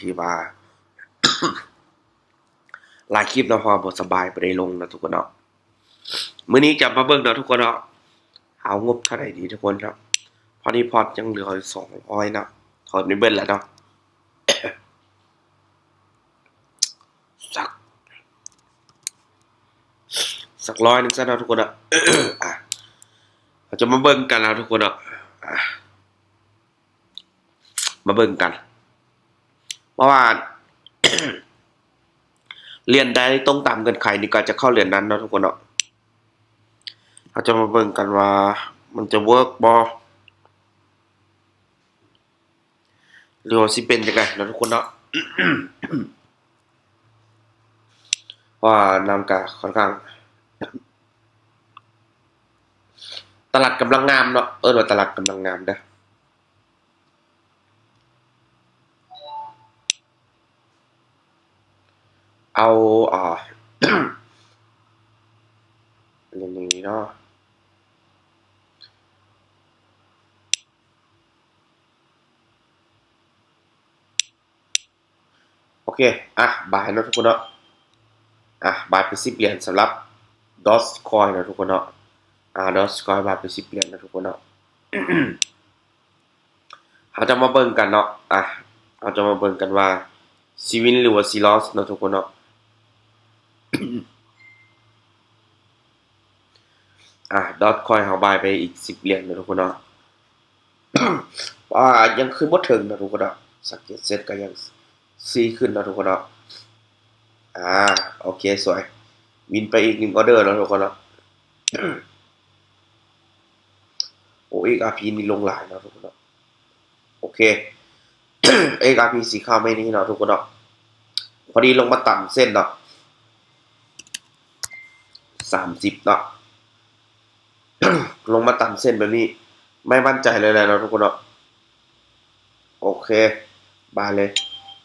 ที่ว่าหลายคลิปเนาะพอบทสบายไปได้ลงนะทุกคนเนาะมื้อนี้จะมาเบิ่งเนาะทุกคนเนาะเอางบเท่าไหร่ดีทุกคนครับพอดีพอร์ตยังเหลือสองร้อยเนาะถอดไม่เบิ้ลแล้วเนาะสัก สักร้อยหนึงซะเนาะทุกคนเนาะอะเราจะมาเบิ่งกันแล้วทุกคนเนาะอะมาเบิ่งกัน เพราะว่า เรียนได้ตรงตามเกินไขนี่ก็จะเข้าเรียนนั้นเนาะทุกคนเนาะเราจะมาเบิ่งกันว่า มันจะเวิร์กบอหรือว่าสิเป็นยังไงเนาะทุกคนเนาะเพราะว่านำกะค่อนข้าง ตลาดกำลังงามเนาะเออว่าตลาดกำลังงามเด้อ เอาอ่าเรื่องนี้เนาะโอเค อะ บายเนาะทุกคนเนาะ อะ บายไปสิบเหรียญสำหรับดอสคอยนะทุกคนเนาะ อ่าดอสคอยบายไปสิบเหรียญนะทุกคนเนาะเราจะมาเบิ่งกันเนาะ อะเราจะมาเบิ่งกันว่าซีวินหรือว่าซีลอสนะทุกคนเนาะ อะดอทคอยเฮาบายไปอีกสิบเหรียญนะทุกคนเนาะว่ายังขึ้นบ่ถึงนะทุกคนเนาะสังเกตเซตก็ยังซีขึ้นนะทุกคนเนาะอ่าโอเคสวย วินไปอีกหนึ่งออเดอร์แล้วทุกคนเนาะโอ้เอกอาพีนี่ลงหลายนะทุกคนเนาะโอเคเอกอาพีสีขาวไม่นี่เนาะทุกคนเนาะพอดีลงมาต่ำเส้นเนาะ สามสิบเนาะลงมาต่ำเส้นแบบนี้ ไม่มั่นใจเลยนะทุกคนเนาะโอเค บาเลย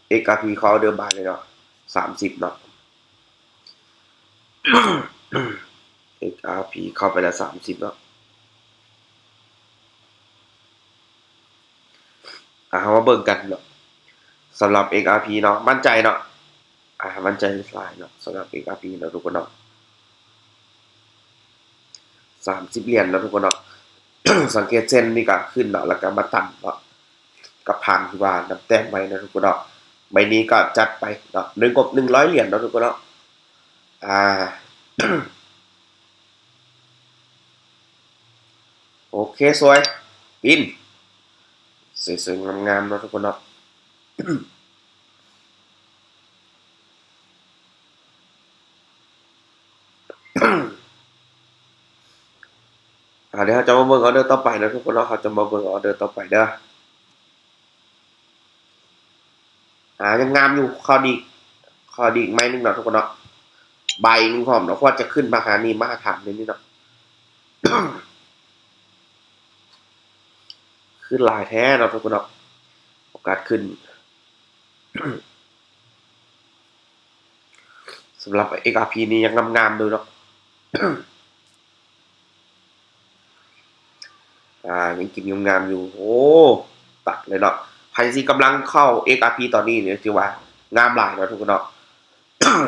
เอกาพีเขาเอเดิมบาเลยเนาะสามสิบเนาะเอกอาพีเข้าไปแล้วสามสิบเนาะอ่ามาเบิ่งกันเนาะสำหรับ XRP เนาะมั่นใจเนาะอ่ามั่นใจหลายเนาะสำหรับ XRP เนาะทุกคนเนาะ สามสิบเหรียญเนาะทุกคนเนาะสังเกตเส้นนี่ก็ขึ้นเนาะแล้วก็มาต่ำเนาะกับผ่านที่ว่าน้ำแต้มไว้เนะทุกคนเนาะใบนี้ก็จัดไปเนาะหนึ่งกบหนึ่งร้อยเหรียญเนาะทุกคนเนาะอ่าโอเคสวยปิน สวยๆงามๆเนาะทุกคนเนาะ อ่าเดี๋ยวเราจะมาเบิ่งออเดอร์ต่อไปนะทุกคนเนาะเราจะมาเบิ่งออเดอร์ต่อไปเด้ออ่ายังงามอยู่ข้อดีข้อดีอีกไม่นึงเนาะทุกคนเนาะใบนึงพร้อมเนาะว่าจะขึ้นมาหานี่มาถามเลยนี่เนาะขึ้นลายแท้เนาะทุกคนเนาะโอกาสขึ้นสำหรับ XRP นี่ยังงามๆดูเนาะ อ่ายังกินงามๆอยู่ โอ้ตัดเลยเนาะใครที่กำลังเข้า XRP ตอนนี้เนี่ยถือว่างามหลายเนาะทุกคนเนาะ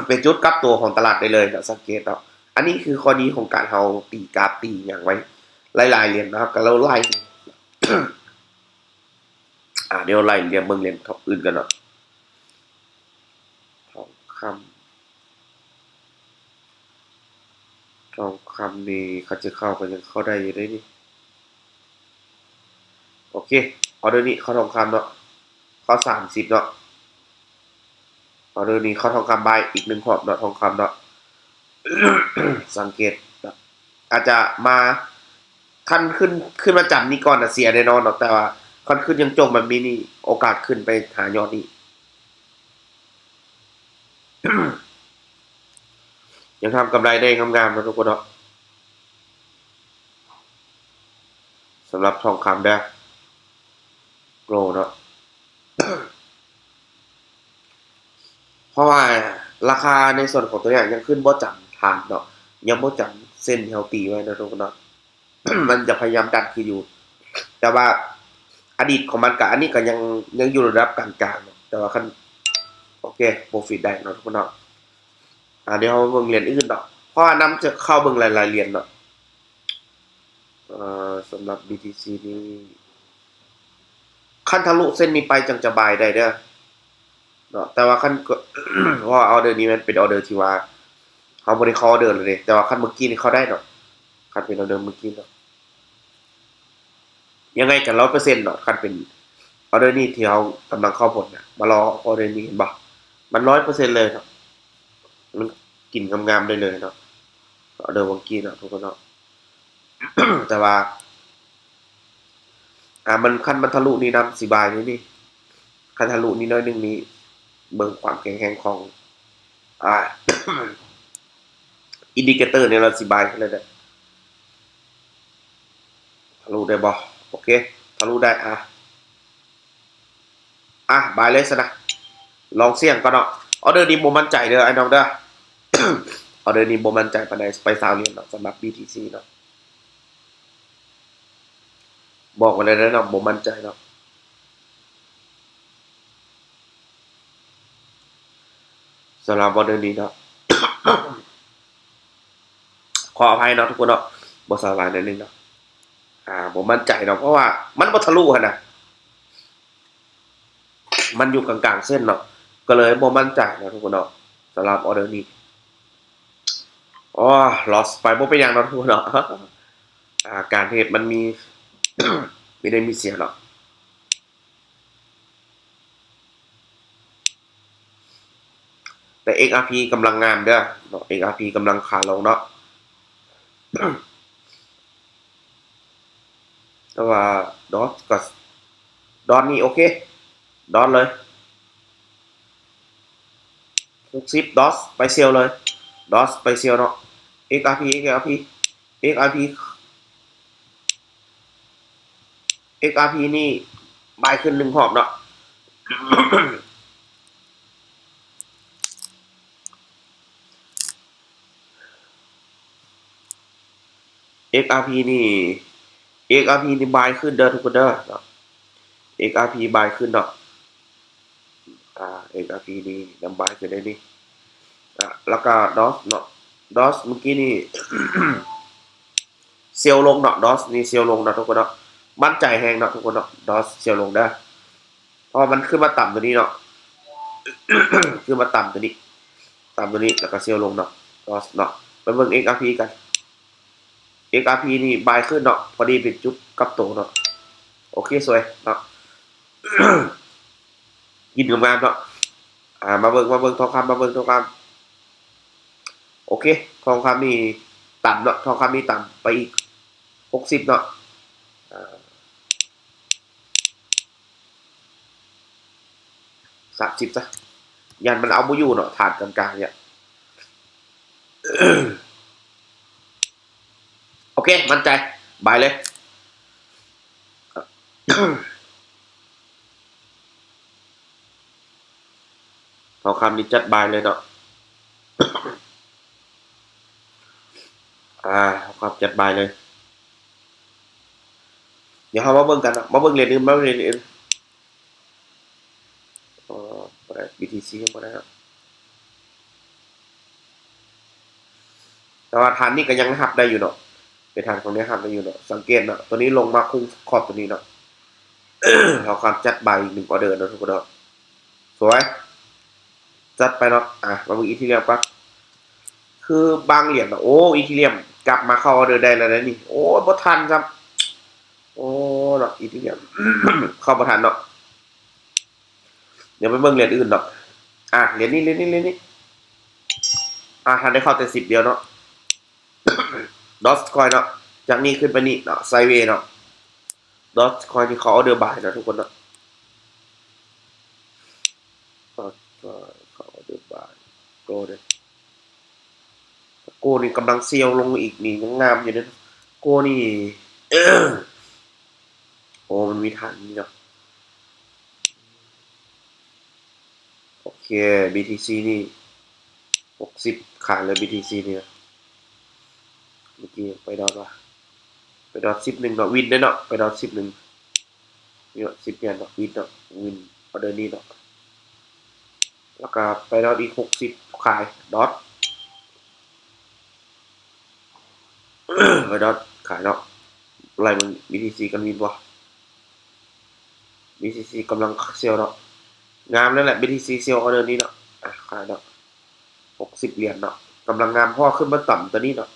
เป็นจุดกลับตัวของตลาดได้เลยเนาะสังเกตเนาะอันนี้คือข้อดีของการเฮาตีกราฟตีอย่างไว้หลายๆเหรียญนะครับก็เราไล่อ่าเดี๋ยวไล่เรียงเบิ่งเหรียญท็อปอื่นกันเนาะทองคำทองคำนี่เขาจะเข้ากันยังเข้าได้อยู่ได้นี่ โอเคออเดอร์นี้เข้าทองคำเนาะเข้าสามสิบเนาะออเดอร์นี้เข้าทองคำใบอีกหนึ่งขอบเนาะทองคำเนาะสังเกตอาจจะมาขั้นขึ้นขึ้นมาจับนี้ก่อนอะเสียแน่นอนเนาะแต่ว่าขั้นขึ้นยังจงแบบนี้นี่โอกาสขึ้นไปหายอดนี้ยังทำกำไรได้งามๆนะทุกคนเนาะสำหรับทองคำเด้อ โกลเนาะเพราะว่าราคาในส่วนของตัวอย่างยังขึ้นบ่จำฐานเนาะยังบ่จำเส้นเขาตีไว้นะทุกคนเนาะมันจะพยายามดันคืออยู่ แต่ว่าอดีตของมันกับอันนี้ก็ยังยังอยู่ระดับกลางๆเนาะแต่ว่าคันโอเคโปรฟิตได้เนาะทุกคนเนาะอ่าเดี๋ยวเราเบิ่งเหรียญอื่นเนาะเพราะว่าน้ำจะเข้าเบิ่งหลายๆเหรียญเนาะเอ่อสำหรับ BTC นี่ ขั้นทะลุเส้นนี้ไปจังจะบายได้เด้อเนาะแต่ว่าขั้นเพราะว่าออเดอร์นี้มันเป็นออเดอร์ที่ว่าเขาบ่ได้เข้าอเดอร์เลยเด้แต่ว่าขั้นเมื่อกี้นี่เขาได้เนาะขั้นเป็นออเดอร์เมื่อกี้เนาะยังไงกัน100%เปอร์เซ็นต์เนาะขั้นเป็นออเดอร์นี้ที่เรากำลังเข้าผลน่ะมารอออเดอร์นี้เห็นบ่มัน100%เลยเนาะมันกินงามๆได้เลยเนาะออเดอร์เมื่อกี้เนาะทุกคนเนาะแต่ว่า อ่ามันคันมันทะลุนี่นำสิบายนี่นี่คันทะลุนี่น้อยหนึงนี้เบิ่งความแข็งแรงของ อ่า อินดิเคเตอร์เนี่ยเราสิบายกันเลยเด้อทะลุได้บ่โอเคทะลุได้อะอะบายเลยซะนะลองเสี่ยงก่อนเนาะออเดอร์นี้บ่มั่นใจเด้อไอ้น้องเด้อออเดอร์นี้บ่มั่นใจปานใดไปซาวเรียญเนาะสำหรับ BTC เนาะ บอกมาเลยนะนาะผมมั่นใจเนาะสำหรับวันนี้เนาะขออภัยเนาะทุกคนเนาะบทสบายนิดนึงเนาะอ่าผมมั่นใจเนาะเพราะว่ามันบ่ทะลุอะนะมันอยู่กลางๆเส้นเนาะก็เลยบ่มั่นใจเนาะทุกคนเนาะสำหรับออเดอร์นี้อ๋อ loss ไปบ่เป็นหยังเนาะทุกคนเนาะอาการเทรดมันมี ไม่ได้มีเสียหรอกแต่ XRP กำลังงามเด้อเนาะ XRP กำลังขาลงเนาะแต่ว่าดอทกับดอทนี่โอเค ดอทเลยหกสิบดอทไปเซลเลย ดอทไปเซลเนาะ XRP XRP XRP XRP นี่บายขึ้นหนึ่งหอบเนาะ XRP นี่ XRP นี่บายขึ้นเด้อทุกคนเด้อเนาะ XRP บายขึ้นเนาะอ่า XRP นี่นำบายขึ้นได้นี่อะแล้วก็ DOS เนาะ DOS เมื่อกี้นี่เซลลลงเนาะ DOS นี่เซลลงเนาะทุกคนเนาะ มั่นใจแฮงเนาะทุกคนเนาะ DOS เซลลลงได้เพราะมันขึ้นมาต่ำตัวนี้เนาะขึ้นมาต่ำตัวนี้ ต่ำตัวนี้แล้วก็เซลลลงเนาะ DOS เนาะไปเบิ่ง XRP กัน XRP นี่บายขึ้นเนาะพอดีเป็นจุดกลับโตเนาะโอเคสวยเนาะยินงามๆเนาะอ่ามาเบิ่งมาเบิ่งทองคำมาเบิ่งทองคำโอเค ทองคำนี่ต่ำเนาะทองคำนี่ต่ำไปอีกหกสิบเนาะ สามสิบซะยันมันเอาไม่อยู่เนาะฐานกลางๆเนี่ยโอเค มั่นใจ บายเลยทองคำนี้จัดบายเลยเนาะอ่าทองคำจัดบายเลย เดี๋ยวเรามาเบิ่งกันเนาะมาเบิ่งเรียญอื่นมาเบิ่งเรียญอื่นอ๋อ บ่ได้ BTC ยังบ่ได้เนาะแต่ว่าฐานนี้ก็ยังหับได้อยู่เนาะเป็นทางตรงนี้หับได้อยู่เนาะสังเกตเนาะตัวนี้ลงมาคุ้งขอบตัวนี้เนาะเราความจัดใบอีกหนึ่งออเดอร์นะทุกคนเนาะสวย จัดไปเนาะอะมาดูอีทีเรียมปะคือบางเหรียญเนาะโอ้อีทีเรียมกลับมาเข้าออเดอร์ได้แล้วนะนี่โอ้บ่ทันครับ โอ้เนาะอีทีเรียมเข้าบ่ทันเนาะเดี๋ยวไปเบิ่งเหรียญอื่นเนาะ อะเหรียญนี้เหรียญนี้เหรียญนี้อะทันได้เข้าแต่สิบเดียวเนาะดอสคอยเนาะจากนี้ขึ้นไปนี่เนาะไซเวย์เนาะดอทคอยที่เขาเอาเดือบายนะทุกคนเนาะดอทคอยเขาเอาเดอบายโกเลยโกนี่กำลังเซียวลงอีกนี่ยังงามอยู่นะโกนี่โอ้มันมีฐานนี่เนาะโอ เค BTC นี่หกสิบขาดเลย BTC เนี่ยเมื่อกี้ไปดอทว่ะไปดอทสิบหนึ่งเนาะวินได้เนาะไปดอทสิบหนึ่งนี่สิบเปลี่ยนดอกวินดอกวินออเดอร์นี่ดอกแล้วก็ไปดอทอีกหกสิบขายดอทไปดอทขายเนาะอะไรมึง BTC กันวินวะ BTC กำลังเซลล์เนาะ งามนั่นแหละ BTC เซลล์ออเดอร์นี้เนาะอะขายเนาะหกสิบเหรียญเนาะกำลังงามพ่อขึ้นมาต่ำตัวนี้เนาะ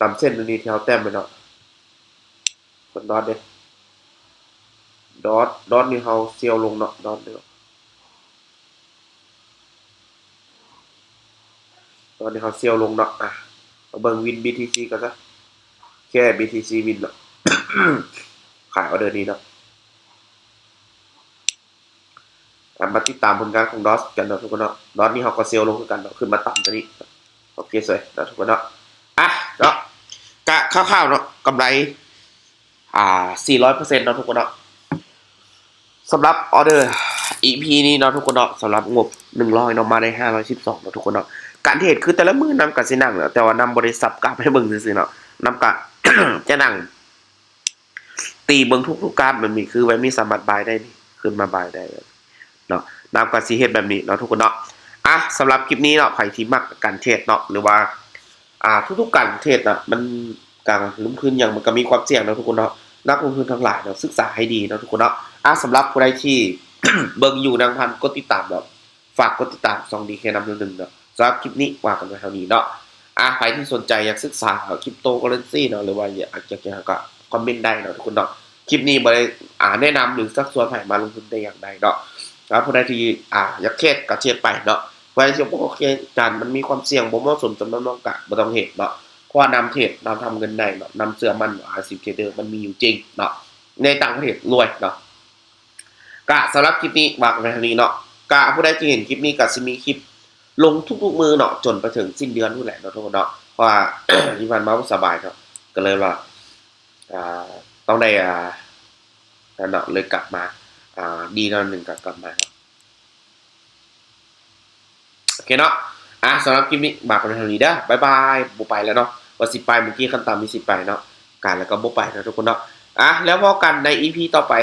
ต่ำเส้นตัวนี้แถวแต้มไปเนาะกดดอทเด้ดอทดอทนี่เฮาเซลลลงเนาะดอทเนาะดอทนี่เฮาเซลล์ลงเนาะอะเอาเบิ่งวิน BTC กันซะแค่ BTC วินเนาะขายออเดอร์นี้เนาะ อะมาติดตามผลงานของดอสกันเนาะทุกคนเนาะดอสนี่เขาก็เซลล์ลงคือกันเนาะขึ้นมาต่ำตัวนี้โอเคสวยเนาะทุกคนเนาะอะเนาะกะคร่าวๆเนาะกำไรอ่า400%เซ็นต์เนาะทุกคนเนาะสำหรับออเดอร์ EP นี้เนาะทุกคนเนาะสำหรับงบ 100เนาะมาได้ 512เนาะทุกคนเนาะการเทรดคือแต่ละมือนำกับสินังเนาะแต่ว่านำบริษัทกลับให้เบิ่งซื่อๆเนาะนำกะจะนั่ง ตีเบิ่งทุกๆกราฟมันมีคือไว้มีสามารถบายได้นี่ขึ้นมาบายได้ เนาะนำกับซีเฮ็ดแบบนี้เนาะทุกคนเนาะอะสำหรับคลิปนี้เนาะใครที่มักการเทรดเนาะหรือว่า อ่าทุกๆการเทรดเนาะมันการลงทุนอย่างมันก็มีความเสี่ยงเนาะทุกคนเนาะนักลงทุนทั้งหลายเนาะศึกษาให้ดีเนาะทุกคนเนาะอะสำหรับผู้ใดที่เบิ่งอยู่นางพันกดติดตามเนาะฝากกดติดตามซองดีแค่นำหนึ่งเนาะสำหรับคลิปนี้ว่ากันไว้เท่านี้เนาะอะใครที่สนใจอยากศึกษาคริปโตเคอเรนซีเนาะหรือว่าอยากอยากจะก็คอมเมนต์ได้เนาะทุกคนเนาะคลิปนี้บ่ได้อ่าแนะนำหรือสักส่วนให้มาลงทุนได้อย่างใดเนาะ ครับผู้ใดที่อ่าอยากเทศก็เทศไปเนาะผู้ใดที่บ่โอเคจานมันมีความเสี่ยงบ่เหมาะสมสำหรับน้องกะบ่ต้องเฮ็ดเนาะเพราะนำเทศนำทำเงินได้เนาะนำเสื้อมันอาชีพเทรดเดอร์มันมีอยู่จริงเนาะในต่างประเทศรวยเนาะกะสำหรับคลิปนี้ฝากไว้เท่านี้เนาะกะผู้ใดที่เห็นคลิปนี้ก็สิมีคลิปลงทุกๆมือเนาะจนไปถึงสิ้นเดือนนู่นแหละเนาะทุกคนเนาะเพราะว่าที่ผ่านมาสบายเนาะก็เลยว่าต้องได้อ่านเนาะเลยกลับมา ดีเนหนึ่งกลับมาครับโอเคเนาะอะสำหรับคลิปนี้มากันเท่านี้เด้อบายบายบุไปแล้วเนาะว่าสิไปเมื่อกี้ขั้นต่ำมีสิไปเนาะการแล้วก็บุไปนะทุกคนเนาะอะแล้วพอกันในอีพีต่อไป